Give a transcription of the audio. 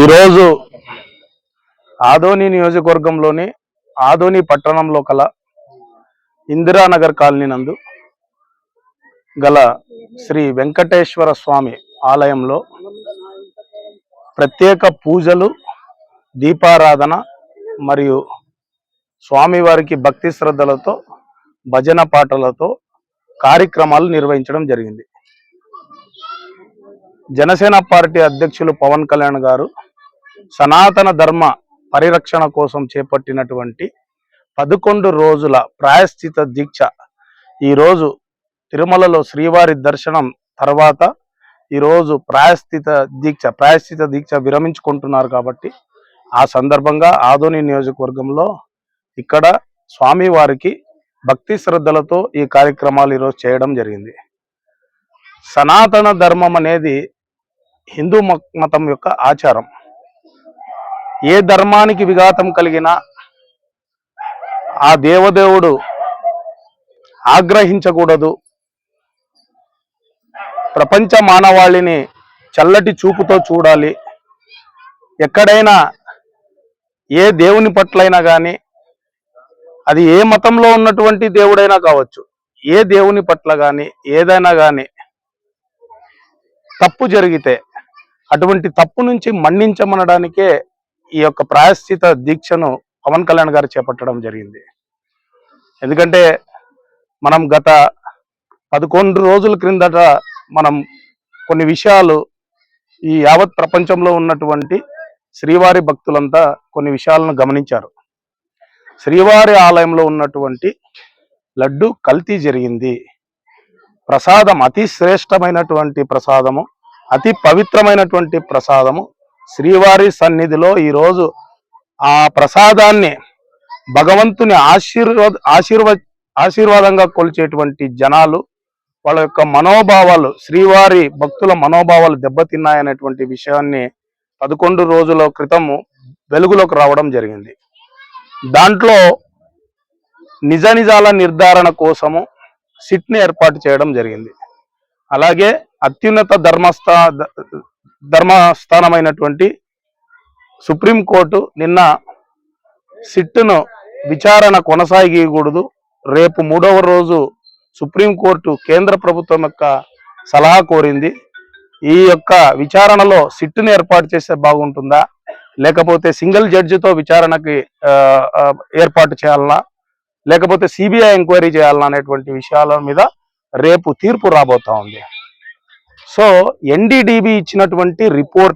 ఈరోజు ఆదోని నియోజకవర్గంలోని ఆదోని పట్టణంలో కల ఇందిరానగర్ కాలనీ నందు గల శ్రీ వెంకటేశ్వర స్వామి ఆలయంలో ప్రత్యేక పూజలు దీపారాధన మరియు స్వామివారికి భక్తి శ్రద్ధలతో భజన పాటలతో కార్యక్రమాలు నిర్వహించడం జరిగింది. జనసేన పార్టీ అధ్యక్షులు పవన్ కళ్యాణ్ గారు సనాతన ధర్మ పరిరక్షణ కోసం చేపట్టినటువంటి పదకొండు రోజుల ప్రాయశ్చిత దీక్ష ఈరోజు తిరుమలలో శ్రీవారి దర్శనం తర్వాత ఈరోజు ప్రాయశ్చిత దీక్ష ప్రాయశ్చిత దీక్ష విరమించుకుంటున్నారు కాబట్టి ఆ సందర్భంగా ఆదోని నియోజకవర్గంలో ఇక్కడ స్వామివారికి భక్తి శ్రద్ధలతో ఈ కార్యక్రమాలు ఈరోజు చేయడం జరిగింది. సనాతన ధర్మం అనేది హిందూ మ- మతం యొక్క ఆచారం. ఏ ధర్మానికి విఘాతం కలిగినా ఆ దేవదేవుడు ఆగ్రహించకూడదు. ప్రపంచ మానవాళిని చల్లటి చూపుతో చూడాలి. ఎక్కడైనా ఏ దేవుని పట్లైనా కానీ అది ఏ మతంలో ఉన్నటువంటి దేవుడైనా కావచ్చు ఏ దేవుని పట్ల కానీ ఏదైనా కానీ తప్పు జరిగితే అటువంటి తప్పు నుంచి మన్నించమనడానికే ఈ యొక్క ప్రాయశ్చిత దీక్షను పవన్ కళ్యాణ్ గారు చేపట్టడం జరిగింది. ఎందుకంటే మనం గత పదకొండు రోజుల క్రిందట మనం కొన్ని విషయాలు ఈ యావత్ ప్రపంచంలో ఉన్నటువంటి శ్రీవారి భక్తులంతా కొన్ని విషయాలను గమనించారు. శ్రీవారి ఆలయంలో ఉన్నటువంటి లడ్డు కల్తీ జరిగింది. ప్రసాదం అతి శ్రేష్టమైనటువంటి ప్రసాదము. అతి పవిత్రమైనటువంటి ప్రసాదము. శ్రీవారి సన్నిధిలో ఈరోజు ఆ ప్రసాదాన్ని భగవంతుని ఆశీర్వాద ఆశీర్వ ఆశీర్వాదంగా కొలిచేటువంటి జనాలు వాళ్ళ యొక్క మనోభావాలు శ్రీవారి భక్తుల మనోభావాలు దెబ్బతిన్నాయనేటువంటి విషయాన్ని పదకొండు రోజుల క్రితము వెలుగులోకి రావడం జరిగింది. దాంట్లో నిజ నిజాల నిర్ధారణ కోసము సిట్ని ఏర్పాటు చేయడం జరిగింది. అలాగే అత్యున్నత ధర్మస్థా ధర్మస్థానమైనటువంటి సుప్రీంకోర్టు నిన్న సిట్టును విచారణ కొనసాగకూడదు రేపు మూడవ రోజు సుప్రీంకోర్టు కేంద్ర ప్రభుత్వం యొక్క సలహా కోరింది. ఈ యొక్క విచారణలో సిట్టును ఏర్పాటు చేస్తే బాగుంటుందా? లేకపోతే సింగిల్ జడ్జితో విచారణకి ఏర్పాటు చేయాలనా? లేకపోతే సిబిఐ ఎంక్వైరీ చేయాలనా అనేటువంటి విషయాల మీద రేపు తీర్పు రాబోతా ఉంది. సో ఎన్డీడీబీ ఇచ్చినటువంటి రిపోర్ట్